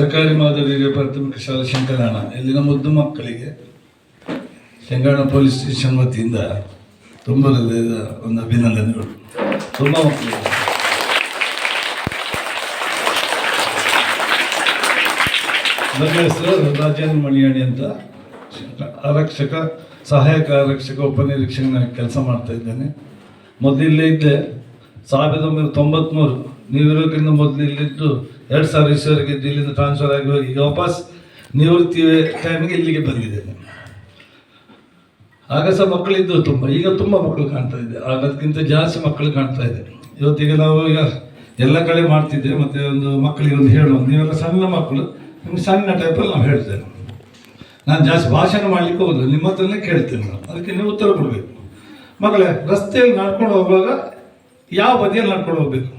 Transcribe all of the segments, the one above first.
ಸರ್ಕಾರಿ ಮಾದರಿ ಪ್ರಾಥಮಿಕ ಶಾಲೆ ಶಂಕರಣ, ಇಲ್ಲಿನ ಮುದ್ದು ಮಕ್ಕಳಿಗೆ ಶಂಕರಣ ಪೊಲೀಸ್ ಸ್ಟೇಷನ್ ವತಿಯಿಂದ ತುಂಬ ಒಂದು ಅಭಿನಂದನೆಗಳು. ತುಂಬ ಮಕ್ಕಳಿಗೆ. ನನ್ನ ಹೆಸರು ರಾಜೇಂದ್ರ ಮಣಿಯಾಣಿ ಅಂತ ಆರಕ್ಷಕ, ಸಹಾಯಕ ಆರಕ್ಷಕ ಉಪನಿರೀಕ್ಷಕನಾಗಿ ಕೆಲಸ ಮಾಡ್ತಾ ಇದ್ದೇನೆ. ಮೊದಲು ಇಲ್ಲೇ ಇದ್ದೆ. ಸಾವಿರದ ಒಂಬೈನೂರ ತೊಂಬತ್ತ್ಮೂರು ನೀವು ಇರೋಕ್ಕಿಂತ ಮೊದಲು ಎರಡು ಸಾವಿರ ಇಸ್ವರೆಗೆ ಇಲ್ಲಿಂದ ಟ್ರಾನ್ಸ್ಫರ್ ಆಗಿ ಹೋಗಿ ಈಗ ವಾಪಸ್ ನಿವೃತ್ತಿ ಟೈಮಿಗೆ ಇಲ್ಲಿಗೆ ಬಂದಿದ್ದೇನೆ. ಆಗ ಸಹ ಮಕ್ಕಳಿದ್ದು ತುಂಬ, ಈಗ ತುಂಬ ಮಕ್ಕಳು ಕಾಣ್ತಾ ಇದೆ. ಆಗದಕ್ಕಿಂತ ಜಾಸ್ತಿ ಮಕ್ಕಳು ಕಾಣ್ತಾ ಇದೆ. ಇವತ್ತಿಗೆ ನಾವು ಈಗ ಎಲ್ಲ ಕಡೆ ಮಾಡ್ತಿದ್ದೆ ಮತ್ತೆ ಒಂದು ಮಕ್ಕಳಿಗೆ ಒಂದು ಹೇಳುವ, ನೀವೆಲ್ಲ ಸಣ್ಣ ಮಕ್ಕಳು, ನಿಮ್ಗೆ ಸಣ್ಣ ಟೈಪಲ್ಲಿ ನಾವು ಹೇಳ್ತೇವೆ. ನಾನು ಜಾಸ್ತಿ ಭಾಷಣ ಮಾಡ್ಲಿಕ್ಕೆ ಹೋಗಲ್ಲ ನಿಮ್ಮ ಹತ್ರನೇ ಕೇಳ್ತೇನೆ ನಾನು. ಅದಕ್ಕೆ ನೀವು ಉತ್ತರ ಕೊಡಬೇಕು. ಮಗಳೇ, ರಸ್ತೆಯಲ್ಲಿ ನಡ್ಕೊಂಡು ಹೋಗುವಾಗ ಯಾವ ಬದಿಯಲ್ಲಿ ನಡ್ಕೊಂಡು ಹೋಗ್ಬೇಕು?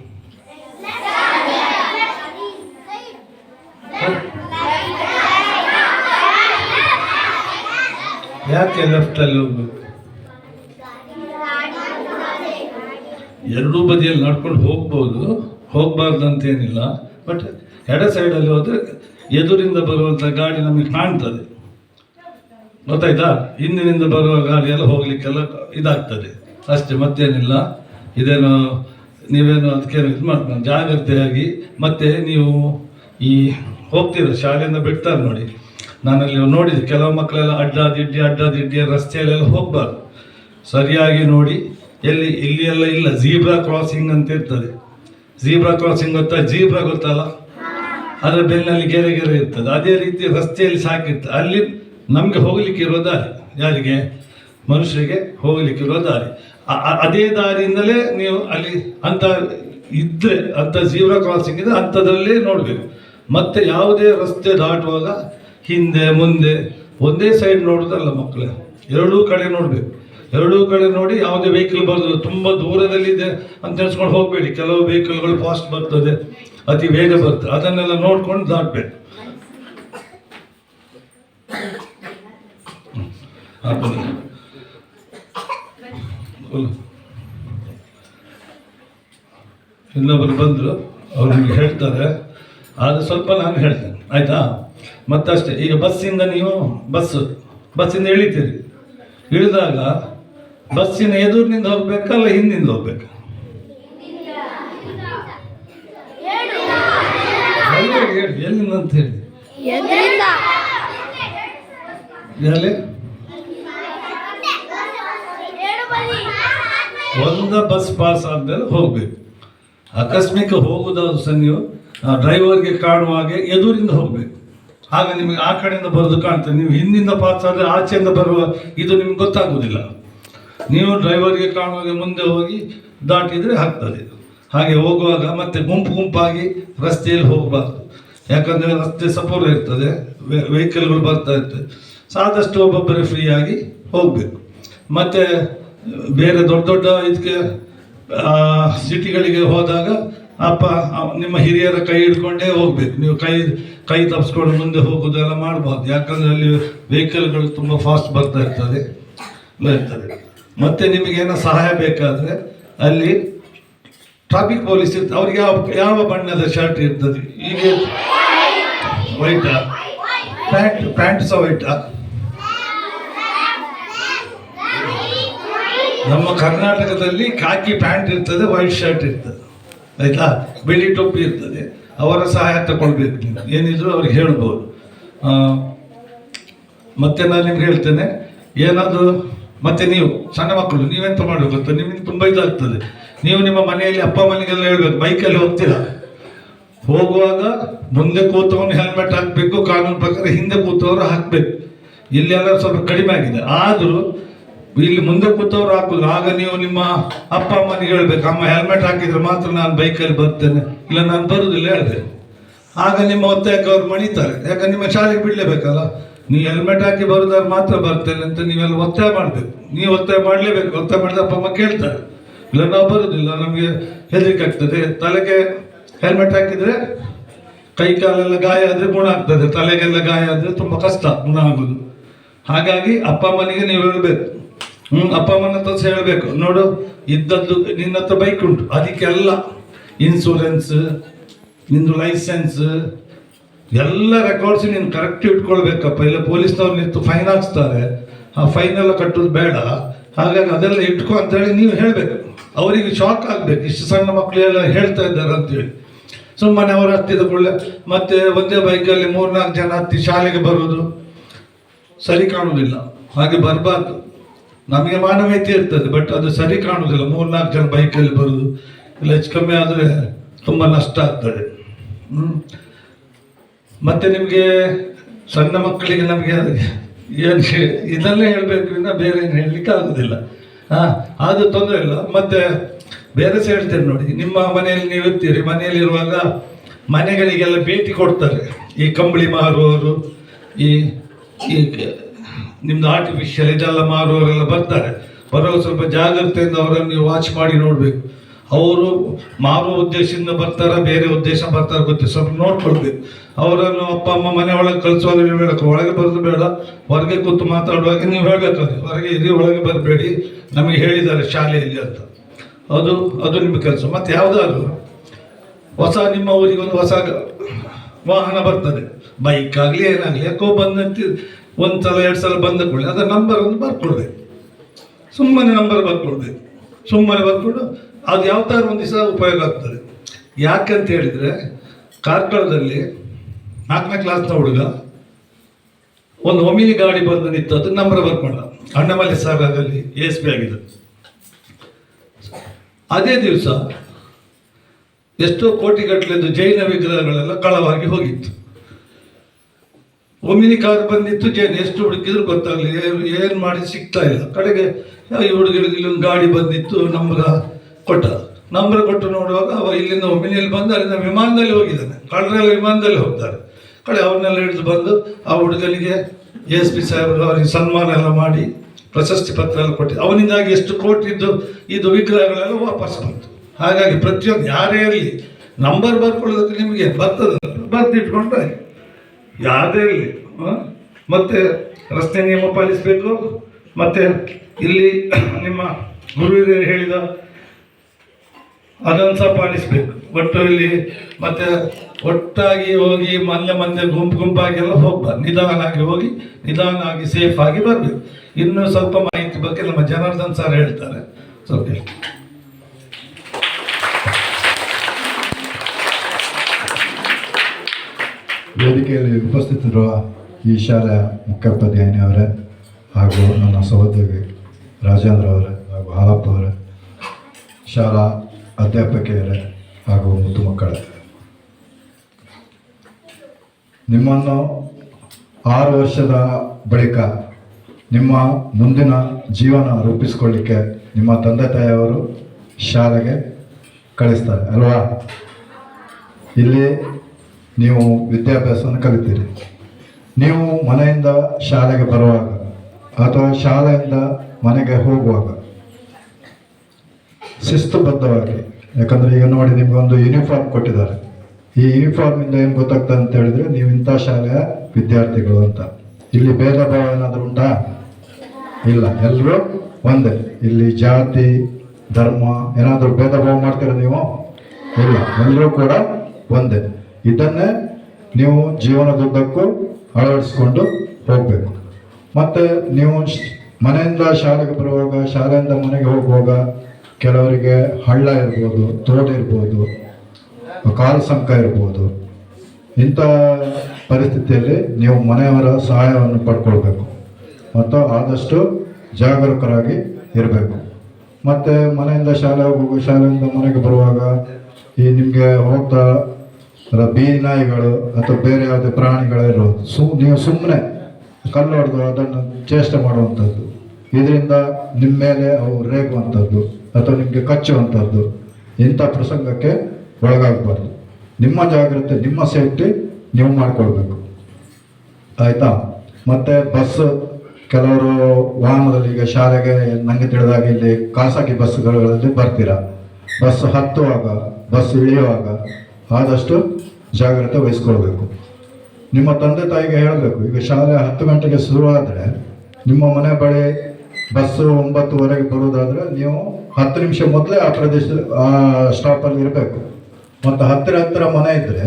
ಯಾಕೆ ಲೆಫ್ಟಲ್ಲಿ ಹೋಗ್ಬೇಕು? ಎರಡೂ ಬದಿಯಲ್ಲಿ ನಡ್ಕೊಂಡು ಹೋಗ್ಬೋದು. ಹೋಗ್ಬಾರ್ದು ಅಂತೇನಿಲ್ಲ ಬಟ್ ಎಡ ಸೈಡಲ್ಲಿ ಹೋದರೆ ಎದುರಿಂದ ಬರುವಂಥ ಗಾಡಿ ನಮಗೆ ಕಾಣ್ತದೆ. ಗೊತ್ತಾಯ್ತಾ? ಹಿಂದಿನಿಂದ ಬರುವ ಗಾಡಿ ಎಲ್ಲ ಹೋಗ್ಲಿಕ್ಕೆಲ್ಲ ಇದಾಗ್ತದೆ. ಅಷ್ಟೇ, ಮತ್ತೇನಿಲ್ಲ. ಇದೇನು ನೀವೇನು ಅದಕ್ಕೇನು ಇದು ಮಾಡ್ಕೊಂಡು ಜಾಗ್ರತೆಯಾಗಿ. ಮತ್ತೆ ನೀವು ಈ ಹೋಗ್ತಿದ್ರು ಶಾಲೆಯಿಂದ ಬಿಡ್ತಾರೆ ನೋಡಿ. ನಾನಲ್ಲಿ ನೋಡಿದೆ, ಕೆಲವು ಮಕ್ಕಳೆಲ್ಲ ಅಡ್ಡಾದಿಡ್ಡಿ ಅಡ್ಡಾದಿಡ್ಡಿ ರಸ್ತೆಯಲ್ಲೆಲ್ಲ ಹೋಗ್ಬಾರ್ದು. ಸರಿಯಾಗಿ ನೋಡಿ, ಎಲ್ಲಿ ಇಲ್ಲಿ ಎಲ್ಲ ಇಲ್ಲ ಜೀಬ್ರಾ ಕ್ರಾಸಿಂಗ್ ಅಂತ ಇರ್ತದೆ. ಜೀಬ್ರಾ ಕ್ರಾಸಿಂಗ್ ಗೊತ್ತಾ? ಜೀಬ್ರಾ ಗೊತ್ತಲ್ಲ? ಅದರ ಬೆನ್ನಲ್ಲಿ ಗೆರೆ ಗೆರೆ ಇರ್ತದೆ. ಅದೇ ರೀತಿ ರಸ್ತೆಯಲ್ಲಿ ಸಾಕಿರ್ತದೆ ಅಲ್ಲಿ ನಮಗೆ ಹೋಗಲಿಕ್ಕೆ ಇರೋ ದಾರಿ. ಯಾರಿಗೆ? ಮನುಷ್ಯರಿಗೆ ಹೋಗಲಿಕ್ಕೆ ಇರೋ ದಾರಿ. ಅದೇ ದಾರಿಯಿಂದಲೇ ನೀವು ಅಲ್ಲಿ ಅಂತ ಇದ್ದರೆ ಅಂತ ಜೀವ್ರ ಕ್ರಾಸಿಂಗ್ ಇದೆ, ಅಂಥದ್ರಲ್ಲೇ ನೋಡಬೇಕು. ಮತ್ತೆ ಯಾವುದೇ ರಸ್ತೆ ದಾಟುವಾಗ ಹಿಂದೆ, ಮುಂದೆ ಒಂದೇ ಸೈಡ್ ನೋಡೋದಲ್ಲ ಮಕ್ಕಳೇ. ಎರಡೂ ಕಡೆ ನೋಡಬೇಕು. ಎರಡೂ ಕಡೆ ನೋಡಿ ಯಾವುದೇ ವೆಹಿಕಲ್ ಬರೋದಿಲ್ಲ. ತುಂಬ ದೂರದಲ್ಲಿದೆ ಅಂತ ತಿಳ್ಸ್ಕೊಂಡು ಹೋಗಬೇಡಿ. ಕೆಲವು ವೆಹಿಕಲ್ಗಳು ಫಾಸ್ಟ್ ಬರ್ತದೆ. ಅತಿ ವೇಗ ಬರ್ತದೆ. ಅದನ್ನೆಲ್ಲ ನೋಡ್ಕೊಂಡು ದಾಟಬೇಕು. ಇನ್ನೊಬ್ಬರು ಬಂದರು. ಅವ್ರು ನಿಮ್ಗೆ ಹೇಳ್ತಾರೆ. ಆದರೆ ಸ್ವಲ್ಪ ನಾನು ಹೇಳ್ತೇನೆ, ಆಯಿತಾ? ಮತ್ತಷ್ಟೇ, ಈಗ ಬಸ್ಸಿಂದ ನೀವು ಬಸ್ಸು ಬಸ್ಸಿಂದ ಇಳಿತೀರಿ. ಇಳಿದಾಗ ಬಸ್ಸಿನ ಎದುರಿನಿಂದ ಹೋಗ್ಬೇಕಲ್ಲ ಹಿಂದಿಂದ ಹೋಗ್ಬೇಕು? ಹೇಳಿ, ಎಲ್ಲಿಂದ ಅಂತ ಹೇಳಿ. ಹೇಳಿ ಒಂದ ಬಸ್ ಪಾಸ್ ಆದ್ಮೇಲೆ ಹೋಗ್ಬೇಕು. ಆಕಸ್ಮಿಕ ಹೋಗುದಾದ್ರು ಸಹ ನೀವು ಡ್ರೈವರ್ಗೆ ಕಾಣುವ ಹಾಗೆ ಎದುರಿಂದ ಹೋಗಬೇಕು. ಆಗ ನಿಮಗೆ ಆ ಕಡೆಯಿಂದ ಬರೋದು ಕಾಣ್ತದೆ. ನೀವು ಹಿಂದಿಂದ ಪಾಸ್ ಆದರೆ ಆಚೆಯಿಂದ ಬರುವ ಇದು ನಿಮ್ಗೆ ಗೊತ್ತಾಗುವುದಿಲ್ಲ. ನೀವು ಡ್ರೈವರ್ಗೆ ಕಾಣುವಾಗ ಮುಂದೆ ಹೋಗಿ ದಾಟಿದರೆ ಆಗ್ತದೆ. ಹಾಗೆ ಹೋಗುವಾಗ ಮತ್ತೆ ಗುಂಪು ಗುಂಪಾಗಿ ರಸ್ತೆಯಲ್ಲಿ ಹೋಗಬಾರ್ದು. ಯಾಕಂದರೆ ರಸ್ತೆ ಸಪೋರ್ಟ್ ಇರ್ತದೆ ವೆಹಿಕಲ್ಗಳು ಬರ್ತಾ ಇರ್ತದೆ. ಸಾದಷ್ಟು ಒಬ್ಬೊಬ್ಬರೇ ಫ್ರೀಯಾಗಿ ಹೋಗಬೇಕು. ಮತ್ತು ಬೇರೆ ದೊಡ್ಡ ದೊಡ್ಡ ಇದಕ್ಕೆ ಸಿಟಿಗಳಿಗೆ ಹೋದಾಗ ಅಪ್ಪ ನಿಮ್ಮ ಹಿರಿಯರ ಕೈ ಹಿಡ್ಕೊಂಡೇ ಹೋಗ್ಬೇಕು. ನೀವು ಕೈ ಕೈ ತಪ್ಪಿಸ್ಕೊಂಡು ಮುಂದೆ ಹೋಗೋದೆಲ್ಲ ಮಾಡ್ಬೋದು ಯಾಕಂದ್ರೆ ಅಲ್ಲಿ ವೆಹಿಕಲ್ಗಳು ತುಂಬ ಫಾಸ್ಟ್ ಬರ್ತಾ ಇರ್ತದೆ ಇರ್ತದೆ ಮತ್ತೆ ನಿಮಗೇನೋ ಸಹಾಯ ಬೇಕಾದರೆ ಅಲ್ಲಿ ಟ್ರಾಫಿಕ್ ಪೊಲೀಸ್ ಇರ್ತದೆ ಅವ್ರಿಗೆ ಯಾವ ಯಾವ ಬಣ್ಣದ ಶರ್ಟ್ ಇರ್ತದೆ? ಈಗ ವೈಟಾ ಪ್ಯಾಂಟ್ ಪ್ಯಾಂಟ್ ಸಹ ವೈಟಾ ನಮ್ಮ ಕರ್ನಾಟಕದಲ್ಲಿ ಕಾಕಿ ಪ್ಯಾಂಟ್ ಇರ್ತದೆ ವೈಟ್ ಶರ್ಟ್ ಇರ್ತದೆ. ಆಯ್ತಾ? ಬಿಳಿ ಟೊಪ್ಪಿ ಇರ್ತದೆ, ಅವರ ಸಹಾಯ ತಗೊಳ್ಬೇಕು ನೀವು ಏನಿದ್ರು ಅವ್ರಿಗೆ ಹೇಳ್ಬೋದು. ಮತ್ತೆ ನಾನು ನಿಮ್ಗೆ ಹೇಳ್ತೇನೆ, ಏನಾದರೂ, ಮತ್ತೆ ನೀವು, ಸಣ್ಣ ಮಕ್ಕಳು, ನೀವೆಂತ ಮಾಡಬೇಕು ನಿಮಗೆ ತುಂಬ ಇದಾಗ್ತದೆ. ನೀವು ನಿಮ್ಮ ಮನೆಯಲ್ಲಿ ಅಪ್ಪ ಮನೆಗೆಲ್ಲ ಹೇಳ್ಬೇಕು, ಬೈಕಲ್ಲಿ ಹೋಗ್ತೀರಾ? ಹೋಗುವಾಗ ಮುಂದೆ ಕೂತವನು ಹೆಲ್ಮೆಟ್ ಹಾಕಬೇಕು, ಕಾನೂನು ಪ್ರಕಾರ ಹಿಂದೆ ಕೂತವರು ಹಾಕಬೇಕು. ಇಲ್ಲೆಲ್ಲ ಸ್ವಲ್ಪ ಕಡಿಮೆ ಆಗಿದೆ. ಆದರೂ ಇಲ್ಲಿ ಮುಂದೆ ಕೂತವ್ರು ಹಾಕುದು. ಆಗ ನೀವು ನಿಮ್ಮ ಅಪ್ಪ, ಅಮ್ಮನಿಗೆ ಹೇಳ್ಬೇಕು, ಅಮ್ಮ ಹೆಲ್ಮೆಟ್ ಹಾಕಿದ್ರೆ ಮಾತ್ರ ನಾನು ಬೈಕಲ್ಲಿ ಬರ್ತೇನೆ. ಇಲ್ಲ, ನಾನು ಬರುದಿಲ್ಲ, ಹೇಳಿದೆ. ಆಗ ನಿಮ್ಮ ಒತ್ತಾಯಕ್ಕೆ ಅವ್ರು ಮಣಿತಾರೆ. ಯಾಕೆ ನಿಮ್ಮ ಶಾಲೆಗೆ ಬಿಡ್ಲೇಬೇಕಲ್ಲ? ನೀವು ಹೆಲ್ಮೆಟ್ ಹಾಕಿ ಬರುದಾದ್ರೆ ಮಾತ್ರ ಬರ್ತೇನೆ ಅಂತ ನೀವೆಲ್ಲ ಒತ್ತಾಯ ಮಾಡ್ಬೇಕು. ನೀವು ಒತ್ತಾಯ ಮಾಡಲೇಬೇಕು. ಒತ್ತಾಯ ಮಾಡಿದ್ರೆ ಅಪ್ಪ, ಅಮ್ಮ ಕೇಳ್ತಾರೆ. ಇಲ್ಲ, ನಾವು ಬರುದಿಲ್ಲ. ನಮಗೆ ಹೆದರಿಕೆ ಆಗ್ತದೆ. ತಲೆಗೆ ಹೆಲ್ಮೆಟ್ ಹಾಕಿದ್ರೆ ಕೈ ಕಾಲೆಲ್ಲ ಗಾಯ ಆದರೆ ಗುಣ ಆಗ್ತದೆ. ತಲೆಗೆಲ್ಲ ಗಾಯ ಆದರೆ ತುಂಬ ಕಷ್ಟ, ಗುಣ ಆಗೋದು. ಹಾಗಾಗಿ ಅಪ್ಪ, ಅಮ್ಮನಿಗೆ ನೀವು ಹೇಳ್ಬೇಕು. ಹ್ಮ್, ಅಪ್ಪ ಅಮ್ಮನ ಹತ್ರ ಹೇಳ್ಬೇಕು. ನೋಡು, ಇದ್ದದ್ದು ನಿನ್ನ ಹತ್ರ ಬೈಕ್ ಉಂಟು. ಅದಕ್ಕೆಲ್ಲ ಇನ್ಸೂರೆನ್ಸ್ ನಿಂದು ಲೈಸೆನ್ಸ್ ಎಲ್ಲ ರೆಕಾರ್ಡ್ಸ್ ನೀನು ಕರೆಕ್ಟ್ ಇಟ್ಕೊಳ್ಬೇಕಪ್ಪ. ಇಲ್ಲ ಪೊಲೀಸ್ನವ್ರು ನಿಂತು ಫೈನ್ ಹಾಕ್ಸ್ತಾರೆ. ಆ ಫೈನ್ ಎಲ್ಲ ಕಟ್ಟೋದು ಬೇಡ. ಹಾಗಾಗಿ ಅದೆಲ್ಲ ಇಟ್ಕೊ ಅಂತೇಳಿ ನೀವು ಹೇಳಬೇಕು. ಅವರಿಗೆ ಶಾಕ್ ಆಗಬೇಕು. ಇಷ್ಟು ಸಣ್ಣ ಮಕ್ಕಳೆಲ್ಲ ಹೇಳ್ತಾ ಇದ್ದಾರೆ ಅಂತೇಳಿ ಸುಮ್ಮನೆ ಅವರು ಹತ್ತಿದ ಕೂಡಲೇ ಮತ್ತೆ ಒಂದೇ ಬೈಕಲ್ಲಿ ಮೂರ್ನಾಲ್ಕು ಜನ ಹತ್ತಿ ಶಾಲೆಗೆ ಬರೋದು ಸರಿ ಕಾಣುವುದಿಲ್ಲ ಹಾಗೆ ಬರಬಾರ್ದು. ನಮಗೆ ಮಾನವೀಯತೆ ಇರ್ತದೆ ಬಟ್ ಅದು ಸರಿ ಕಾಣುವುದಿಲ್ಲ. ಮೂರ್ನಾಲ್ಕು ಜನ ಬೈಕಲ್ಲಿ ಬರುವುದು ಇಲ್ಲ ಹೆಚ್ಚು ಕಮ್ಮಿ ಆದರೆ ತುಂಬ ನಷ್ಟ ಆಗ್ತದೆ. ಮತ್ತೆ ನಿಮಗೆ ಸಣ್ಣ ಮಕ್ಕಳಿಗೆ ನಮಗೆ ಏನು ಇದನ್ನೇ ಹೇಳಬೇಕು, ಇನ್ನ ಬೇರೆ ಏನು ಹೇಳಲಿಕ್ಕೆ ಆಗೋದಿಲ್ಲ. ಹಾಂ, ಅದು ತೊಂದರೆ ಇಲ್ಲ. ಮತ್ತೆ ಬೇರೆ ಸಹ ಹೇಳ್ತೇನೆ ನೋಡಿ, ನಿಮ್ಮ ಮನೆಯಲ್ಲಿ ನೀವು ಇರ್ತೀರಿ, ಮನೆಯಲ್ಲಿ ಇರುವಾಗ ಮನೆಗಳಿಗೆಲ್ಲ ಭೇಟಿ ಕೊಡ್ತಾರೆ. ಈ ಕಂಬಳಿ ಮಾರುವವರು ಈ ಈ ನಿಮ್ದು ಆರ್ಟಿಫಿಷಿಯಲ್ ಇದೆಲ್ಲ ಮಾರುವವರೆಲ್ಲ ಬರ್ತಾರೆ. ಬರೋ ಸ್ವಲ್ಪ ಜಾಗ್ರತೆಯಿಂದ ಅವರನ್ನು ನೀವು ವಾಚ್ ಮಾಡಿ ನೋಡಬೇಕು. ಅವರು ಮಾರುವ ಉದ್ದೇಶದಿಂದ ಬರ್ತಾರ, ಬೇರೆ ಉದ್ದೇಶ ಬರ್ತಾರ ಗೊತ್ತಿ ಸ್ವಲ್ಪ ನೋಡ್ಕೊಳ್ಬೇಕು. ಅವರನ್ನು ಅಪ್ಪ, ಅಮ್ಮ ಮನೆ ಒಳಗೆ ಕಳಿಸುವಾಗ ನೀವು ಹೇಳಕ್ಕೆ ಒಳಗೆ ಬರೋದು ಬೇಡ. ಹೊರಗೆ ಕೂತು ಮಾತಾಡುವಾಗ ನೀವು ಹೇಳ್ಬೇಕಾದ್ರೆ ಹೊರಗೆ ಇರಿ, ಒಳಗೆ ಬರಬೇಡಿ. ನಮಗೆ ಹೇಳಿದ್ದಾರೆ ಶಾಲೆಯಲ್ಲಿ ಅಂತ. ಅದು ಅದು ನಿಮ್ಮ ಕೆಲಸ. ಮತ್ತೆ ಯಾವುದಾದ್ರು ಹೊಸ, ನಿಮ್ಮ ಊರಿಗೆ ಒಂದು ಹೊಸ ವಾಹನ ಬರ್ತದೆ. ಬೈಕ್ ಆಗಲಿ, ಏನಾಗಲಿ, ಯಾಕೋ ಬಂದಂತ ಒಂದು ಸಲ ಎರಡು ಸಲ ಬಂದ ಕೂಡಲೇ ಅದರ ನಂಬರ್ ಒಂದು ಬರ್ಕೊಳ್ಬೇಕು ಸುಮ್ಮನೆ ನಂಬರ್ ಬರ್ಕೊಳ್ಬೇಕು ಸುಮ್ಮನೆ ಬರ್ಕೊಂಡು ಅದು ಯಾವ ಥರ ಒಂದು ದಿವಸ ಉಪಯೋಗ ಆಗ್ತದೆ. ಯಾಕಂತ ಹೇಳಿದರೆ ಕಾರ್ಕಳದಲ್ಲಿ ನಾಲ್ಕನೇ ಕ್ಲಾಸ್ನ ಹುಡುಗ ಒಂದು ಒಮಿನಿ ಗಾಡಿ ಬಂದು ನಿಂತು ಅದನ್ನ ನಂಬರ್ ಬರ್ಕೊಂಡ. ಅಣ್ಣಮಲ್ಲಿ ಸರ್ ಆಗಲ್ಲಿ ಎಸ್ ಪಿ ಆಗಿದೆ. ಅದೇ ದಿವಸ ಎಷ್ಟೋ ಕೋಟಿಗಟ್ಟಲೆದು ಜೈನ ವಿಗ್ರಹಗಳೆಲ್ಲ ಕಳವಾಗಿ ಹೋಗಿತ್ತು. ಒಮ್ಮಿನಿ ಕಾರ್ ಬಂದಿತ್ತು, ಜೇನು ಎಷ್ಟು ಹುಡುಕಿದ್ರು ಗೊತ್ತಾಗಲಿ ಏನು ಮಾಡಿ ಸಿಗ್ತಾ ಇಲ್ಲ. ಕಡೆಗೆ ಈ ಹುಡುಗರಿಗೆ ಇಲ್ಲೊಂದು ಗಾಡಿ ಬಂದಿತ್ತು ನಂಬರ ಕೊಟ್ಟ. ನಂಬರ್ ಕೊಟ್ಟು ನೋಡುವಾಗ ಅವ ಇಲ್ಲಿಂದ ಒಮ್ಮಿನಿಯಲ್ಲಿ ಬಂದು ಅಲ್ಲಿಂದ ವಿಮಾನದಲ್ಲಿ ಹೋಗಿದ್ದಾನೆ. ಕಳ್ಳರೆಲ್ಲ ವಿಮಾನದಲ್ಲಿ ಹೋಗ್ತಾರೆ. ಕಡೆ ಅವನ್ನೆಲ್ಲ ಹಿಡಿದು ಬಂದು ಆ ಹುಡುಗನಿಗೆ ಎಸ್ ಪಿ ಸಾಹೇಬರು ಅವರಿಗೆ ಸನ್ಮಾನ ಎಲ್ಲ ಮಾಡಿ ಪ್ರಶಸ್ತಿ ಪತ್ರ ಎಲ್ಲ ಕೊಟ್ಟಿದ್ದು ಅವನಿಂದಾಗಿ ಎಷ್ಟು ಕೋಟಿದ್ದು ಇದು ವಿಗ್ರಹಗಳೆಲ್ಲ ವಾಪಸ್ ಬಂತು. ಹಾಗಾಗಿ ಪ್ರತಿಯೊಂದು ಯಾರೇ ಇರಲಿ, ನಂಬರ್ ಬರ್ಕೊಳ್ಳೋದಕ್ಕೆ ನಿಮಗೆ ಬರ್ತದ ಬರ್ದಿಟ್ಕೊಂಡ್ರೆ. ಯಾವುದೇ ಇರಲಿ ಮತ್ತೆ ರಸ್ತೆ ನಿಯಮ ಪಾಲಿಸಬೇಕು, ಮತ್ತೆ ಇಲ್ಲಿ ನಿಮ್ಮ ಗುರು ಹೇಳಿದ ಅದನ್ನು ಸಹ ಪಾಲಿಸಬೇಕು. ಒಟ್ಟು ಇಲ್ಲಿ ಮತ್ತೆ ಒಟ್ಟಾಗಿ ಹೋಗಿ ಮಲ್ಲೆ ಮಂದೆ ಗುಂಪು ಗುಂಪಾಗೆಲ್ಲ ಹೋಗ್ಬಾರ್ದು ನಿಧಾನಾಗಿ ಹೋಗಿ, ನಿಧಾನವಾಗಿ ಸೇಫ್ ಆಗಿ ಬರಬೇಕು. ಇನ್ನೂ ಸ್ವಲ್ಪ ಮಾಹಿತಿ ಬಗ್ಗೆ ನಮ್ಮ ಜನಾರ್ದನ್ ಸರ್ ಹೇಳ್ತಾರೆ. ಸ್ವಲ್ಪ ವೇದಿಕೆಯಲ್ಲಿ ಉಪಸ್ಥಿತರು ಈ ಶಾಲೆಯ ಮುಖ್ಯೋಪಾಧ್ಯಾಯಿನಿ ಅವರೇ ಹಾಗೂ ನನ್ನ ಸಹೋದ್ಯೋಗಿ ರಾಜೇಂದ್ರ ಅವರೇ ಹಾಗೂ ಹಾಲಪ್ಪ ಅವರೇ, ಶಾಲಾ ಅಧ್ಯಾಪಕಿಯರೇ ಹಾಗೂ ಮುದ್ದು ಮಕ್ಕಳೇ. ನಿಮ್ಮನ್ನು ಆರು ವರ್ಷದ ಬಳಿಕ ನಿಮ್ಮ ಮುಂದಿನ ಜೀವನ ರೂಪಿಸಿಕೊಳ್ಳಿಕ್ಕೆ ನಿಮ್ಮ ತಂದೆ ತಾಯಿಯವರು ಶಾಲೆಗೆ ಕಳಿಸ್ತಾರೆ, ಅಲ್ವಾ? ಇಲ್ಲಿ ನೀವು ವಿದ್ಯಾಭ್ಯಾಸವನ್ನು ಕಲಿತೀರಿ. ನೀವು ಮನೆಯಿಂದ ಶಾಲೆಗೆ ಬರುವಾಗ ಅಥವಾ ಶಾಲೆಯಿಂದ ಮನೆಗೆ ಹೋಗುವಾಗ ಶಿಸ್ತುಬದ್ಧವಾಗಿ, ಯಾಕಂದರೆ ಈಗ ನೋಡಿ ನಿಮಗೆ ಒಂದು ಯೂನಿಫಾರ್ಮ್ ಕೊಟ್ಟಿದ್ದಾರೆ. ಈ ಯೂನಿಫಾರ್ಮಿಂದ ಏನು ಗೊತ್ತಾಗ್ತದೆ ಅಂತ ಹೇಳಿದ್ರೆ ನೀವು ಇಂಥ ಶಾಲೆಯ ವಿದ್ಯಾರ್ಥಿಗಳು ಅಂತ. ಇಲ್ಲಿ ಭೇದ ಭಾವ ಏನಾದರೂ ಉಂಟಾ? ಇಲ್ಲ ಎಲ್ಲರೂ ಒಂದೇ. ಇಲ್ಲಿ ಜಾತಿ, ಧರ್ಮ ಏನಾದರೂ ಭೇದ ಭಾವ ಮಾಡ್ತೀರಾ ನೀವು? ಇಲ್ಲ ಎಲ್ಲರೂ ಕೂಡ ಒಂದೇ. ಇದನ್ನೇ ನೀವು ಜೀವನದುದ್ದಕ್ಕೂ ಅಳವಡಿಸ್ಕೊಂಡು ಹೋಗಬೇಕು. ಮತ್ತು ನೀವು ಮನೆಯಿಂದ ಶಾಲೆಗೆ ಬರುವಾಗ, ಶಾಲೆಯಿಂದ ಮನೆಗೆ ಹೋಗುವಾಗ ಕೆಲವರಿಗೆ ಹಳ್ಳ ಇರ್ಬೋದು, ತೋಟ ಇರ್ಬೋದು, ಕಾಲು ಸಂಕ ಇರ್ಬೋದು, ಇಂಥ ಪರಿಸ್ಥಿತಿಯಲ್ಲಿ ನೀವು ಮನೆಯವರ ಸಹಾಯವನ್ನು ಪಡ್ಕೊಳ್ಬೇಕು. ಮತ್ತು ಆದಷ್ಟು ಜಾಗರೂಕರಾಗಿ ಇರಬೇಕು. ಮತ್ತು ಮನೆಯಿಂದ ಶಾಲೆ ಹೋಗುವಾಗ, ಶಾಲೆಯಿಂದ ಮನೆಗೆ ಬರುವಾಗ ಈ ನಿಮಗೆ ಹೋಗ್ತಾ ಬೀದಿ ನಾಯಿಗಳು ಅಥವಾ ಬೇರೆ ಯಾವುದೇ ಪ್ರಾಣಿಗಳಿರೋದು ಸುಮ್ ನೀವು ಸುಮ್ಮನೆ ಕಲ್ಲು ಹೊಡೆದು ಅದನ್ನು ಚೇಷ್ಟೆ ಮಾಡುವಂಥದ್ದು. ಇದರಿಂದ ನಿಮ್ಮ ಮೇಲೆ ಅವು ರೇಗುವಂಥದ್ದು ಅಥವಾ ನಿಮಗೆ ಕಚ್ಚುವಂಥದ್ದು. ಇಂಥ ಪ್ರಸಂಗಕ್ಕೆ ಒಳಗಾಗಬಾರ್ದು. ನಿಮ್ಮ ಜಾಗ್ರತೆ, ನಿಮ್ಮ ಸೇಫ್ಟಿ ನೀವು ಮಾಡಿಕೊಳ್ಬೇಕು. ಆಯಿತಾ? ಮತ್ತು ಬಸ್, ಕೆಲವರು ವಾಹನದಲ್ಲಿ ಈಗ ಶಾಲೆಗೆ ನನಗೆ ತಿಳಿದಾಗ ಇಲ್ಲಿ ಖಾಸಗಿ ಬಸ್ಗಳಲ್ಲಿ ಬರ್ತೀರಾ? ಬಸ್ ಹತ್ತುವಾಗ, ಬಸ್ ಇಳಿಯುವಾಗ ಆದಷ್ಟು ಜಾಗ್ರತೆ ವಹಿಸ್ಕೊಳ್ಬೇಕು. ನಿಮ್ಮ ತಂದೆ ತಾಯಿಗೆ ಹೇಳಬೇಕು, ಈಗ ಶಾಲೆ ಹತ್ತು ಗಂಟೆಗೆ ಶುರುವಾದರೆ ನಿಮ್ಮ ಮನೆ ಬಳಿ ಬಸ್ಸು ಒಂಬತ್ತುವರೆಗೆ ಬರೋದಾದರೆ ನೀವು ಹತ್ತು ನಿಮಿಷ ಮೊದಲೇ ಆ ಪ್ರದೇಶ, ಆ ಸ್ಟಾಪಲ್ಲಿ ಇರಬೇಕು. ಮತ್ತು ಹತ್ತಿರ ಹತ್ತಿರ ಮನೆ ಇದ್ದರೆ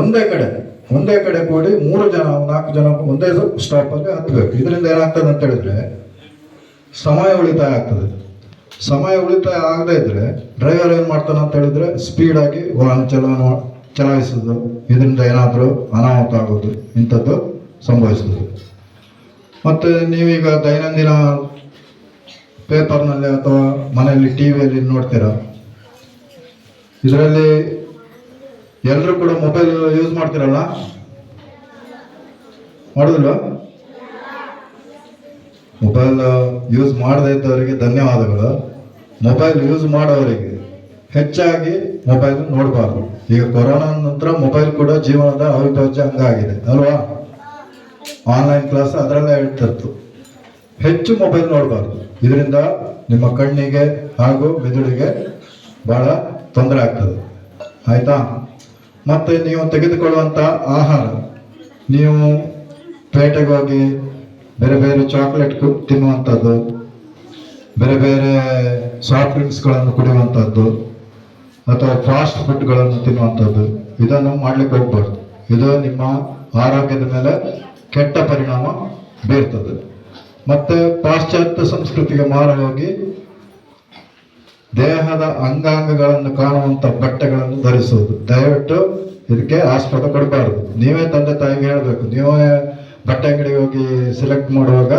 ಒಂದೇ ಕಡೆ ಒಂದೇ ಕಡೆ ಕೂಡಿ ಮೂರು ಜನ, ನಾಲ್ಕು ಜನ ಒಂದೇ ಸ್ಟಾಪಲ್ಲಿ ಹತ್ತಬೇಕು ಇದರಿಂದ ಏನಾಗ್ತದೆ ಅಂತ ಹೇಳಿದ್ರೆ ಸಮಯ ಉಳಿತಾಯ ಆಗ್ತದೆ. ಸಮಯ ಉಳಿತಾಯ ಆಗದೇ ಇದ್ರೆ ಡ್ರೈವರ್ ಏನು ಮಾಡ್ತಾನೆ ಅಂತ ಹೇಳಿದ್ರೆ ಸ್ಪೀಡಾಗಿ ವಾಹನ ಚಲನ ಚಲಾಯಿಸೋದು. ಇದರಿಂದ ಏನಾದರೂ ಅನಾಹುತ ಆಗೋದು, ಇಂಥದ್ದು ಸಂಭವಿಸ್ತದೆ ಮತ್ತು ನೀವೀಗ ದೈನಂದಿನ ಪೇಪರ್ನಲ್ಲಿ ಅಥವಾ ಮನೆಯಲ್ಲಿ ಟಿ ವಿಯಲ್ಲಿ ನೋಡ್ತೀರ? ಇದರಲ್ಲಿ ಎಲ್ಲರೂ ಕೂಡ ಮೊಬೈಲ್ ಯೂಸ್ ಮಾಡ್ತೀರಲ್ಲ? ಮಾಡೋದಿಲ್ಲ ಮೊಬೈಲ್ ಯೂಸ್ ಮಾಡದೇ ಇದ್ದವರಿಗೆ ಧನ್ಯವಾದಗಳು. ಮೊಬೈಲ್ ಯೂಸ್ ಮಾಡೋವರಿಗೆ ಹೆಚ್ಚಾಗಿ ಮೊಬೈಲ್ ನೋಡಬಾರ್ದು. ಈಗ ಕೊರೋನಾ ನಂತರ ಮೊಬೈಲ್ ಕೂಡ ಜೀವನದ ಅವಿಭಾಜ್ಯ ಅಂಗ ಆಗಿದೆ, ಅಲ್ವಾ? ಆನ್ಲೈನ್ ಕ್ಲಾಸ್ ಅದರಲ್ಲೇ ಹೇಳ್ತಿತ್ತು ಹೆಚ್ಚು ಮೊಬೈಲ್ ನೋಡಬಾರ್ದು. ಇದರಿಂದ ನಿಮ್ಮ ಕಣ್ಣಿಗೆ ಹಾಗೂ ಮೆದುಳಿಗೆ ಬಹಳ ತೊಂದರೆ ಆಗ್ತದೆ. ಆಯ್ತಾ? ಮತ್ತೆ ನೀವು ತೆಗೆದುಕೊಳ್ಳುವಂಥ ಆಹಾರ, ನೀವು ಪೇಟೆಗೆ ಹೋಗಿ ಬೇರೆ ಬೇರೆ ಚಾಕ್ಲೇಟ್ ತಿನ್ನುವಂಥದ್ದು, ಬೇರೆ ಬೇರೆ ಸಾಫ್ಟ್ ಡ್ರಿಂಕ್ಸ್ಗಳನ್ನು ಕುಡಿಯುವಂಥದ್ದು, ಅಥವಾ ಫಾಸ್ಟ್ ಫುಡ್ಗಳನ್ನು ತಿನ್ನುವಂಥದ್ದು, ಇದನ್ನು ಮಾಡ್ಲಿಕ್ಕೆ ಹೋಗ್ಬಾರ್ದು. ಇದು ನಿಮ್ಮ ಆರೋಗ್ಯದ ಮೇಲೆ ಕೆಟ್ಟ ಪರಿಣಾಮ ಬೀರ್ತದೆ. ಮತ್ತೆ ಪಾಶ್ಚಾತ್ಯ ಸಂಸ್ಕೃತಿಗೆ ಮಾರವಾಗಿ ದೇಹದ ಅಂಗಾಂಗಗಳನ್ನು ಕಾಣುವಂಥ ಬಟ್ಟೆಗಳನ್ನು ಧರಿಸುವುದು. ದಯವಿಟ್ಟು ಇದಕ್ಕೆ ಆಸ್ಪದ ಕೊಡಬಾರದು. ನೀವೇ ತಂದೆ ತಾಯಿಗೆ ಹೇಳಬೇಕು. ನೀವೇ ಬಟ್ಟೆ ಅಂಗಡಿಗೆ ಹೋಗಿ ಸೆಲೆಕ್ಟ್ ಮಾಡುವಾಗ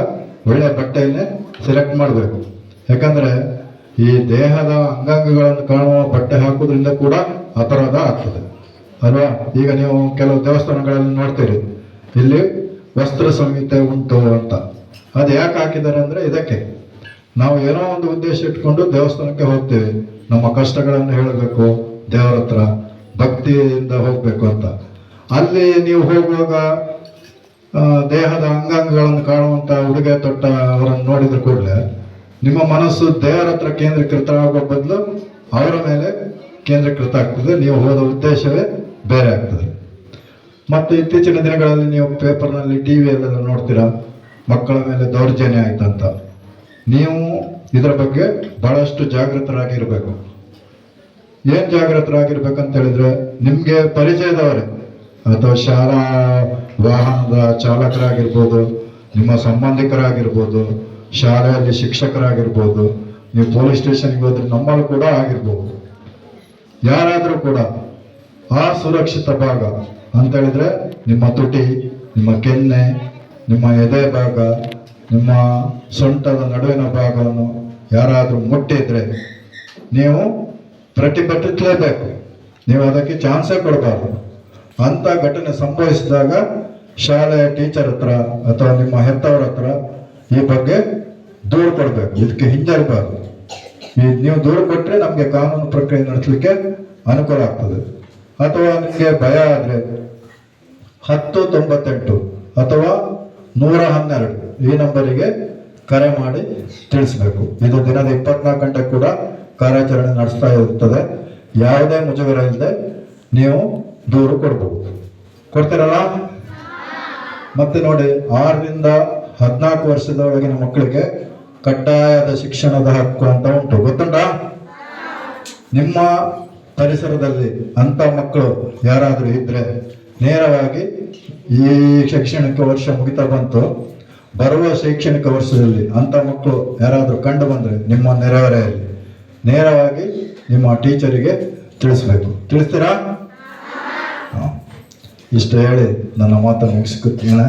ಒಳ್ಳೆ ಬಟ್ಟೆಯನ್ನೇ ಸೆಲೆಕ್ಟ್ ಮಾಡಬೇಕು. ಯಾಕಂದ್ರೆ ಈ ದೇಹದ ಅಂಗಾಂಗಗಳನ್ನು ಕಾಣುವ ಬಟ್ಟೆ ಹಾಕೋದ್ರಿಂದ ಕೂಡ ಅಪರಾಧ ಆಗ್ತದೆ. ಅಲ್ವಾ? ಈಗ ನೀವು ಕೆಲವು ದೇವಸ್ಥಾನಗಳಲ್ಲಿ ನೋಡ್ತೀರಿ. ಇಲ್ಲಿ ವಸ್ತ್ರ ಸಂಹಿತೆ ಉಂಟು ಅಂತ. ಅದು ಯಾಕೆ ಹಾಕಿದ್ದಾರೆ ಅಂದ್ರೆ ಇದಕ್ಕೆ. ನಾವು ಏನೋ ಒಂದು ಉದ್ದೇಶ ಇಟ್ಕೊಂಡು ದೇವಸ್ಥಾನಕ್ಕೆ ಹೋಗ್ತೀವಿ. ನಮ್ಮ ಕಷ್ಟಗಳನ್ನು ಹೇಳಬೇಕು, ದೇವರ ಹತ್ರ ಭಕ್ತಿಯಿಂದ ಹೋಗಬೇಕು ಅಂತ. ಅಲ್ಲಿ ನೀವು ಹೋಗುವಾಗ ದೇಹದ ಅಂಗಾಂಗಗಳನ್ನು ಕಾಣುವಂತ ಉಡುಗೆ ತೊಟ್ಟ ಅವರನ್ನು ನೋಡಿದ ಕೂಡಲೇ ನಿಮ್ಮ ಮನಸ್ಸು ದೇವರ ಹತ್ರ ಕೇಂದ್ರೀಕೃತ ಆಗೋ ಬದಲು ಅವರ ಮೇಲೆ ಕೇಂದ್ರೀಕೃತ ಆಗ್ತದೆ. ನೀವು ಹೋದ ಉದ್ದೇಶವೇ ಬೇರೆ ಆಗ್ತದೆ. ಮತ್ತೆ ಇತ್ತೀಚಿನ ದಿನಗಳಲ್ಲಿ ನೀವು ಪೇಪರ್ನಲ್ಲಿ ಟಿ ವಿಯಲ್ಲೆಲ್ಲ ನೋಡ್ತೀರಾ, ಮಕ್ಕಳ ಮೇಲೆ ದೌರ್ಜನ್ಯ ಆಯ್ತಂತ. ನೀವು ಇದರ ಬಗ್ಗೆ ಬಹಳಷ್ಟು ಜಾಗೃತರಾಗಿರಬೇಕು. ಏನು ಜಾಗೃತರಾಗಿರ್ಬೇಕಂತ ಹೇಳಿದ್ರೆ, ನಿಮಗೆ ಪರಿಚಯದವರೇ, ಅಥವಾ ಶಾಲಾ ವಾಹನದ ಚಾಲಕರಾಗಿರ್ಬೋದು, ನಿಮ್ಮ ಸಂಬಂಧಿಕರಾಗಿರ್ಬೋದು, ಶಾಲೆಯಲ್ಲಿ ಶಿಕ್ಷಕರಾಗಿರ್ಬೋದು, ನೀವು ಪೊಲೀಸ್ ಸ್ಟೇಷನ್ಗೆ ಹೋದ್ರೆ ನಮ್ಮಲ್ಲಿ ಕೂಡ ಆಗಿರ್ಬೋದು. ಯಾರಾದರೂ ಕೂಡ ಆ ಸುರಕ್ಷಿತ ಭಾಗ ಅಂತ ಹೇಳಿದ್ರೆ ನಿಮ್ಮ ತುಟಿ, ನಿಮ್ಮ ಕೆನ್ನೆ, ನಿಮ್ಮ ಎದೆ ಭಾಗ, ನಿಮ್ಮ ಸೊಂಟದ ನಡುವಿನ ಭಾಗವನ್ನು ಯಾರಾದರೂ ಮುಟ್ಟಿದ್ರೆ ನೀವು ಪ್ರತಿಭಟಿಸಲೇಬೇಕು. ನೀವು ಅದಕ್ಕೆ ಚಾನ್ಸೇ ಕೊಡಬಾರ್ದು. ಅಂತ ಘಟನೆ ಸಂಭವಿಸಿದಾಗ ಶಾಲೆಯ ಟೀಚರ್ ಹತ್ರ ಅಥವಾ ನಿಮ್ಮ ಹೆತ್ತವರ ಹತ್ರ ಈ ಬಗ್ಗೆ ದೂರು ಕೊಡಬೇಕು. ಇದಕ್ಕೆ ಹಿಂಜರಿಬಾರ್ದು. ಈ ನೀವು ದೂರು ಕೊಟ್ಟರೆ ನಮಗೆ ಕಾನೂನು ಪ್ರಕ್ರಿಯೆ ನಡೆಸಲಿಕ್ಕೆ ಅನುಕೂಲ ಆಗ್ತದೆ. ಅಥವಾ ನಿಮಗೆ ಭಯ ಆದರೆ ಹತ್ತು ತೊಂಬತ್ತೆಂಟು ಅಥವಾ ನೂರ ಹನ್ನೆರಡು ಈ ನಂಬರಿಗೆ ಕರೆ ಮಾಡಿ ತಿಳಿಸಬೇಕು. ಇದು ದಿನದ ಇಪ್ಪತ್ನಾಲ್ಕು ಗಂಟೆ ಕೂಡ ಕಾರ್ಯಾಚರಣೆ ನಡೆಸ್ತಾ ಇರುತ್ತದೆ ಯಾವುದೇ ಮುಜುಗರ ಇಲ್ಲದೆ ನೀವು ದೂರು ಕೊಡ್ಬೋದು. ಕೊಡ್ತಾರಲ್ಲ? ಮತ್ತೆ ನೋಡಿ, ಆರರಿಂದ ಹದಿನಾಲ್ಕು ವರ್ಷದೊಳಗಿನ ಮಕ್ಕಳಿಗೆ ಕಡ್ಡಾಯದ ಶಿಕ್ಷಣದ ಹಕ್ಕು ಅಂತ ಉಂಟು. ಗೊತ್ತುಂಟಾ? ನಿಮ್ಮ ಪರಿಸರದಲ್ಲಿ ಅಂತ ಮಕ್ಕಳು ಯಾರಾದರೂ ಇದ್ರೆ ನೇರವಾಗಿ ಈ ಶೈಕ್ಷಣಿಕ ವರ್ಷ ಮುಗಿತಾ ಬಂತು. ಬರುವ ಶೈಕ್ಷಣಿಕ ವರ್ಷದಲ್ಲಿ ಅಂತ ಮಕ್ಕಳು ಯಾರಾದರೂ ಕಂಡು ಬಂದರೆ ನಿಮ್ಮ ನೆರೆಹೊರೆಯಲ್ಲಿ ನೇರವಾಗಿ ನಿಮ್ಮ ಟೀಚರಿಗೆ ತಿಳಿಸ್ಬೇಕು. ತಿಳಿಸ್ತೀರಾ. ಇಷ್ಟು ಹೇಳಿ ನನ್ನ ಮಾತನ್ನು ಮುಗಿಸಿಕೊಳ್ಳೋಣ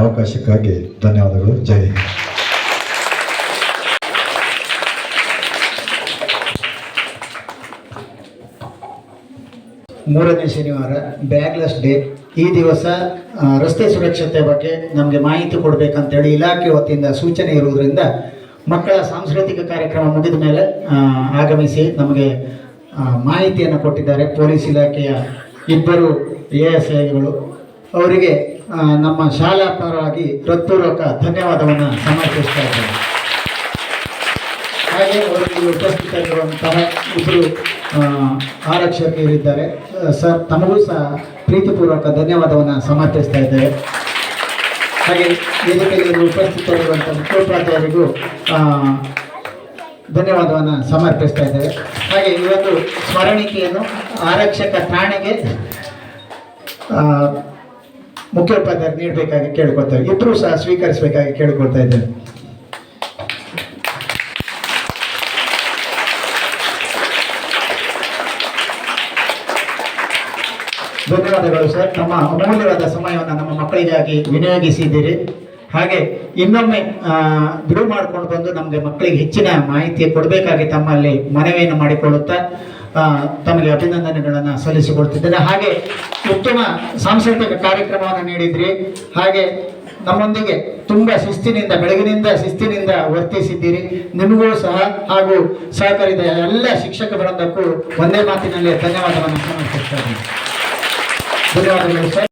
ಅವಕಾಶಕ್ಕಾಗಿ ಧನ್ಯವಾದಗಳು. ಜೈ ಹಿಂದ್. ಮೂರನೇ ಶನಿವಾರ, ಬ್ಯಾಗ್ಲೆಸ್ ಡೇ. ಈ ದಿವಸ ರಸ್ತೆ ಸುರಕ್ಷತೆ ಬಗ್ಗೆ ನಮಗೆ ಮಾಹಿತಿ ಕೊಡಬೇಕಂತೇಳಿ ಇಲಾಖೆ ವತಿಯಿಂದ ಸೂಚನೆ ಇರುವುದರಿಂದ ಮಕ್ಕಳ ಸಾಂಸ್ಕೃತಿಕ ಕಾರ್ಯಕ್ರಮ ಮುಗಿದ ಮೇಲೆ ಆಗಮಿಸಿ ನಮಗೆ ಮಾಹಿತಿಯನ್ನು ಕೊಟ್ಟಿದ್ದಾರೆ. ಪೊಲೀಸ್ ಇಲಾಖೆಯ ಇಬ್ಬರು ಎ ಎಸ್ ಐಗಳು ಅವರಿಗೆ ನಮ್ಮ ಶಾಲಾ ಪರವಾಗಿ ಹೃತ್ಪೂರ್ವಕ ಧನ್ಯವಾದವನ್ನು ಸಮರ್ಪಿಸ್ತಾ ಇದ್ದೇವೆ ಹಾಗೆ ಅವರಿಗೆ ಉಪಸ್ಥಿತರಿರುವಂತಹ ಇಬ್ಬರು ಆರಕ್ಷಕರಿದ್ದಾರೆ ಸರ್, ತಮಗೂ ಸಹ ಪ್ರೀತಿಪೂರ್ವಕ ಧನ್ಯವಾದವನ್ನು ಸಮರ್ಪಿಸ್ತಾ ಇದ್ದೇವೆ. ಹಾಗೆ ವೇದಿಕೆಯಲ್ಲಿ ಉಪಸ್ಥಿತರಿರುವಂಥ ಮುಖ್ಯೋಪಾಧ್ಯಾಯರಿಗೂ ಧನ್ಯವಾದವನ್ನು ಸಮರ್ಪಿಸ್ತಾ ಇದ್ದೇವೆ. ಹಾಗೆ ಇವತ್ತು ಸ್ಮರಣಿಕೆಯನ್ನು ಆರಕ್ಷಕ ಠಾಣೆಗೆ ಆ, ಮುಖ್ಯೋಪಾಧ್ಯಾಯರು ನೀಡಬೇಕಾಗಿ ಕೇಳ್ಕೊಳ್ತಾ ಇಬ್ಬರು ಸಹ ಸ್ವೀಕರಿಸಬೇಕಾಗಿ ಕೇಳ್ಕೊಳ್ತಾ ಇದ್ದೇನೆ ಧನ್ಯವಾದಗಳು ಸರ್. ನಮ್ಮ ಅಮೂಲ್ಯವಾದ ಸಮಯವನ್ನು ನಮ್ಮ ಮಕ್ಕಳಿಗಾಗಿ ವಿನಿಯೋಗಿಸಿದ್ದೀರಿ. ಹಾಗೆ ಇನ್ನೊಮ್ಮೆ ಬಿಡು ಮಾಡಿಕೊಂಡು ಬಂದು ನಮಗೆ ಮಕ್ಕಳಿಗೆ ಹೆಚ್ಚಿನ ಮಾಹಿತಿ ಕೊಡಬೇಕಾಗಿ ತಮ್ಮಲ್ಲಿ ಮನವಿಯನ್ನು ಮಾಡಿಕೊಳ್ಳುತ್ತಾ ತಮಗೆ ಅಭಿನಂದನೆಗಳನ್ನು ಸಲ್ಲಿಸಿಕೊಡ್ತಿದ್ದೇನೆ. ಹಾಗೆ ಉತ್ತಮ ಸಾಂಸ್ಕೃತಿಕ ಕಾರ್ಯಕ್ರಮವನ್ನು ನೀಡಿದ್ರಿ. ಹಾಗೆ ನಮ್ಮೊಂದಿಗೆ ತುಂಬ ಶಿಸ್ತಿನಿಂದ, ಬೆಳಗಿನಿಂದ ಶಿಸ್ತಿನಿಂದ ವರ್ತಿಸಿದ್ದೀರಿ. ನಿಮಗೂ ಸಹ ಹಾಗೂ ಸಹಕರಿದ ಎಲ್ಲ ಶಿಕ್ಷಕ ಬೃಂದಕ್ಕೂ ಒಂದೇ ಮಾತಿನಲ್ಲಿ ಧನ್ಯವಾದವನ್ನು ಸಮರ್ಪಿಸ್ತಾ ಧನ್ಯವಾದಗಳು ಸರ್.